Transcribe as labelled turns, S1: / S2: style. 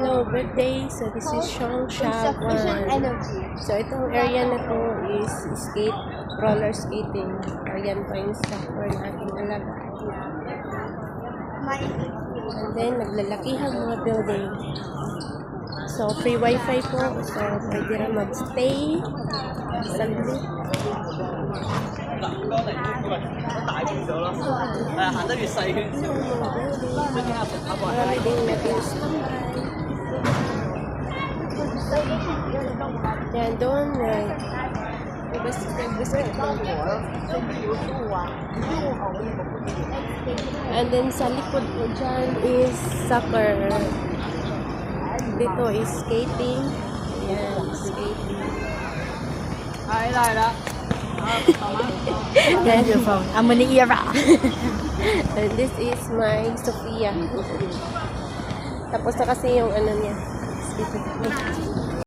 S1: Hello, birthday. So, this is Shong
S2: Insufficient
S1: Shawan.
S2: energy.
S1: So, itong area na to is skate, roller skating. Ayan po yung soccer na ating alaga. And then, naglalakihan mga building. So, free wifi po. So, pwede rin magstay. Saglit.
S3: 大
S1: Pwedeng medals. Yan, doon na. Basta basketball And then sa likod po dyan is soccer. Dito is skating. Yan, skating.
S3: Hi, Lara. 係啦
S1: ，Then,
S2: I'm gonna era.
S1: and this is my Sophia. Tapos na kasi yung ano niya. Skating.